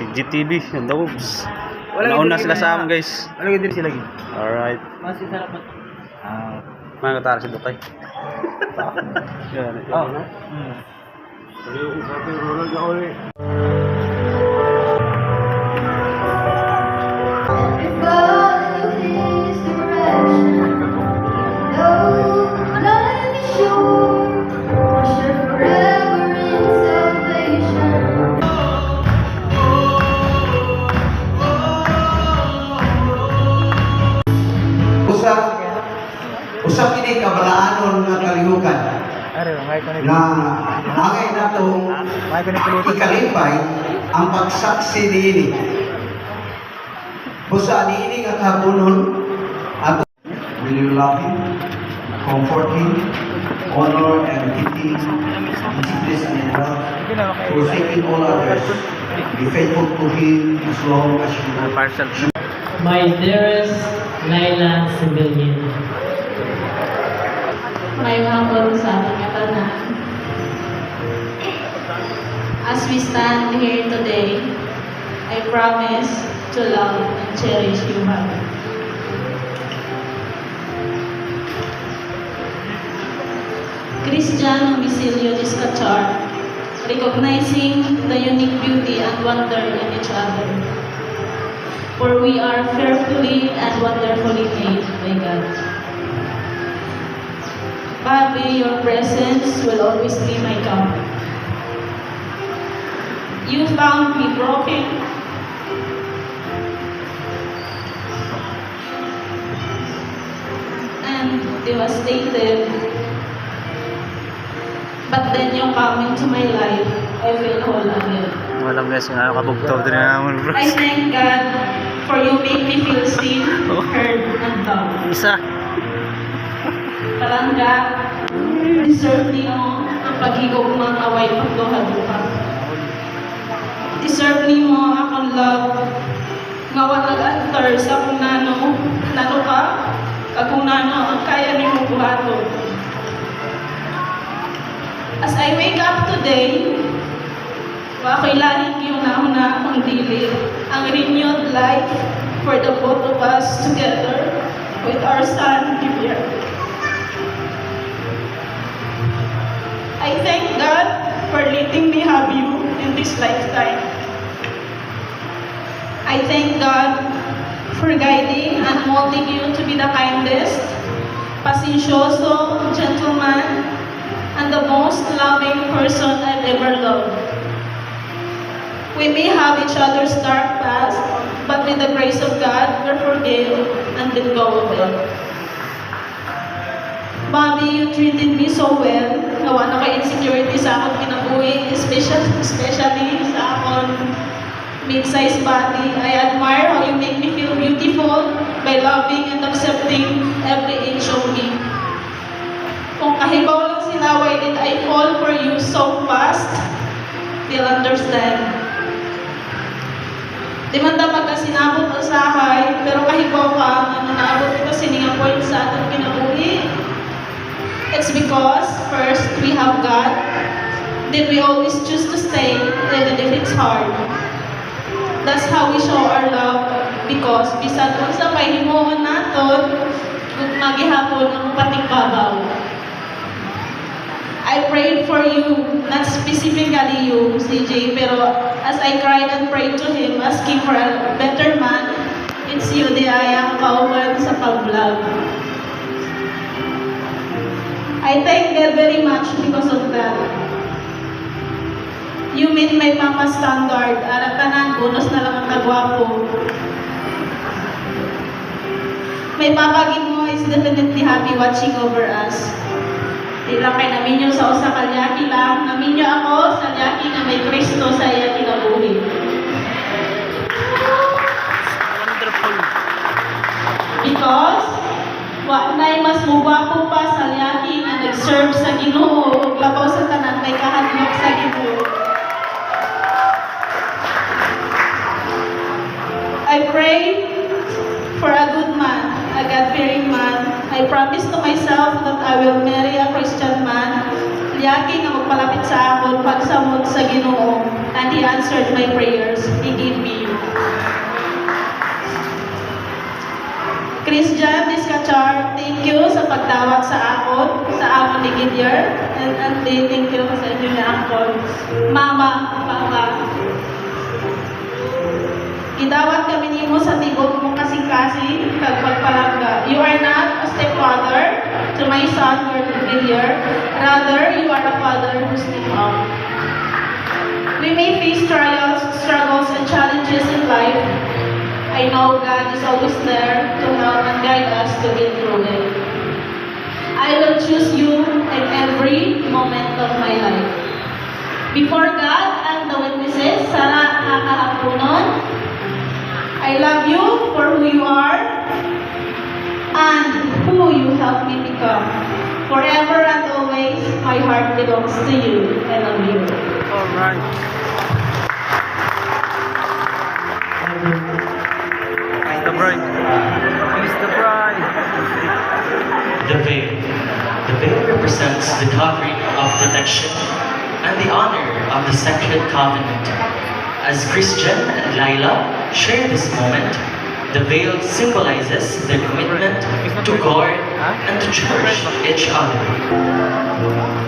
Si GTV, yung The Wolves. Wala Nauna sila sa amin guys. Yung din sila lagi? Alright. Mas sarap pa. Ah. Mga katara si Dukay. Yan. Oh. Hmm. Usa usa kini kabalaanon nga kalihukan na angay natong may ko ni pulutan. ikalipay ang pagsaksi niini. Usa niini nga kahabonon ato will you love him, comfort him, honor and pity, forgiveness and love, forsaking all others, be faithful to him as long as you. My dearest Laila Civilian. May mahapon sa ating katanan. As we stand here today, I promise to love and cherish you, Mother. Christian Domicilio Discachar, recognizing the unique beauty and wonder in each other. For we are fearfully and wonderfully made by God. Bobby, your presence will always be my comfort. You found me broken. And devastated. But then you come into my life, I feel whole again. Walang guys nga kabugtaw din naman bro. I thank God for you make me feel seen, heard, and loved. Isa. Palangga, deserve nimo ang paghigog mga away pagduha-duha. Deserve nimo akong love nga wala nag-alter sa kung nano, nano ka, kag kung nano ang kaya nimo buhaton. As I wake up today, wa ako'y lahing yung nauna akong dili, ang renewed life for the both of us together with our son, Gideon. I thank God for letting me have you in this lifetime. I thank God for guiding and molding you to be the kindest, pasensyoso, gentleman, and the most loving person I've ever loved. We may have each other's dark past, but with the grace of God, we're forgiven and let go of it. Bobby, you treated me so well. Nawa na kay insecurity sa akong kinabuhi, especially, especially sa akong mid-size body. I admire how you make me feel beautiful by loving and accepting every inch of me. Kung kahibaw lang sinaway did I fall for you so fast, you'll understand. Di man ta magkasinabot ang sahay, pero kahibaw ka, nga naabot ito sininga point sa atong kinabuhi. It's because, first, we have God, then we always choose to stay, even if it's hard. That's how we show our love, because bisan kung sa pahimuon naton, kung magihapon ang patigbabaw. I prayed for you, not specifically you, CJ, pero as I cried and prayed to Him, asking for a better man, it's you, di ayang kauban sa pag-vlog. I thank God very much because of that. You meet my mama standard. Ara tanan, bonus na lang ang kagwapo. My papa gid mo is definitely happy watching over us. Di lang kay namin yung sa usa kalyaki lang. Namin yung ako sa lyaki na may Kristo sa iya kinabuhi. Wonderful. Because, wa nay mas mugwapo pa sa nag-serve sa Ginoo labaw sa tanan may kahadlok sa Ginoo. I pray for a good man, a God-fearing man. I promise to myself that I will marry a Christian man. Liyaki nga magpalapit sa akon pagsamot sa Ginoo and he answered my prayers. He gave me you. Christian Discachar, thank you sa pagtawag sa akon, sa amon ni Gideon. And, and thank you sa inyo ni Uncle. Mama, Papa, Gidawat kami nimo sa tibok mo kasing-kasing kag pagpalangga. You are not a stepfather to my son or Gideon. Rather, you are a father who step up. We may face trials, struggles, and challenges in life. I know God is always there to help and guide us to get through it. I will choose you in every moment of my life. Before God and the witnesses, sana nakakahapunon, I love you for who you are and who you help me become. Forever and always, my heart belongs to you. I love you. Alright. Kiss represents the covering of protection and the honor of the sacred covenant. As Christian and Lila share this moment, the veil symbolizes their commitment to guard and to cherish each other.